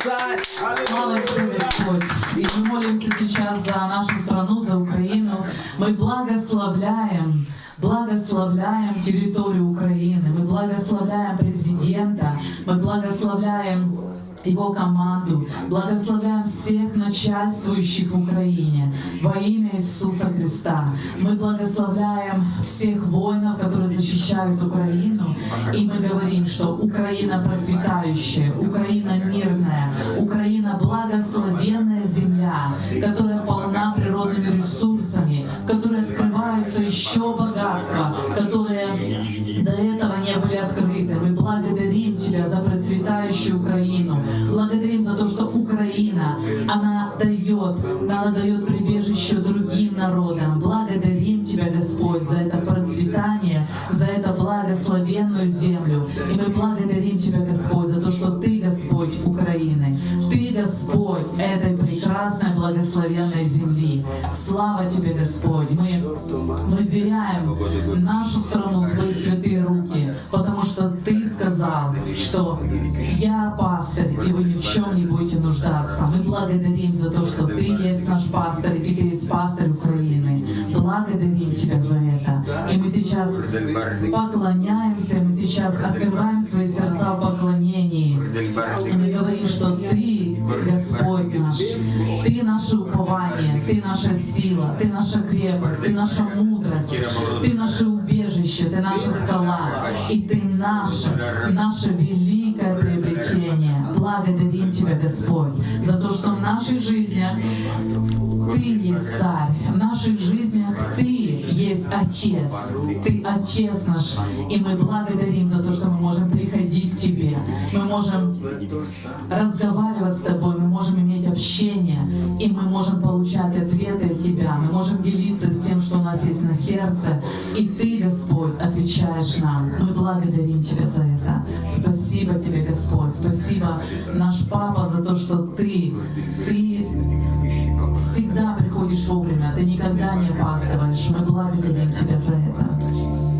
Слава Тебе, Господь! И мы молимся сейчас за нашу страну, за Украину. Мы благословляем благословляем территорию Украины, мы благословляем президента, мы благословляем его команду, благословляем всех начальствующих в Украине во имя Иисуса Христа. Мы благословляем всех воинов, которые защищают Украину, и мы говорим, что Украина процветающая, Украина мирная, Украина благословенная земля, которая полна природными ресурсами, в которой открываются еще богатства, которые до этого не были открыты. Мы благодарим Тебя за процветающую Украину. Благодарим за то, что Украина, она дает, она дает прибежище другим народам. Благословенную землю. И мы благодарим Тебя, Господь, за то, что Ты, Господь, Украины. Ты, Господь, этой прекрасной, благословенной земли. Слава Тебе, Господь. Мы, мы вверяем нашу страну в Твои святые руки, потому что Ты сказал, что я пастырь, и вы ни в чем не будете нуждаться. Мы благодарим за то, что Ты есть наш пастырь, и Ты есть пастырь Украины. Благодарим Тебя за это. И мы сейчас поклоняемся, мы сейчас открываем свои сердца в поклонении. И мы говорим, что Ты, Господь наш, Ты наше упование, Ты наша сила, Ты наша крепость, Ты наша мудрость, Ты наше убежище, Ты наша скала, и Ты наше, наше великое приобретение. Благодарим Тебя, Господь, за то, что в наших жизнях Ты есть царь, наших жизнях Ты есть Отец, Ты Отец наш, и мы благодарим за то, что мы можем приходить к Тебе, мы можем разговаривать с Тобой, мы можем иметь общение, и мы можем получать ответы от Тебя, мы можем делиться с тем, что у нас есть на сердце, и Ты, Господь, отвечаешь нам. Мы благодарим Тебя за это. Спасибо Тебе, Господь, спасибо, наш Папа, за то, что Ты, Ты приходишь вовремя, Ты никогда не опаздываешь. Мы благодарим Тебя за это.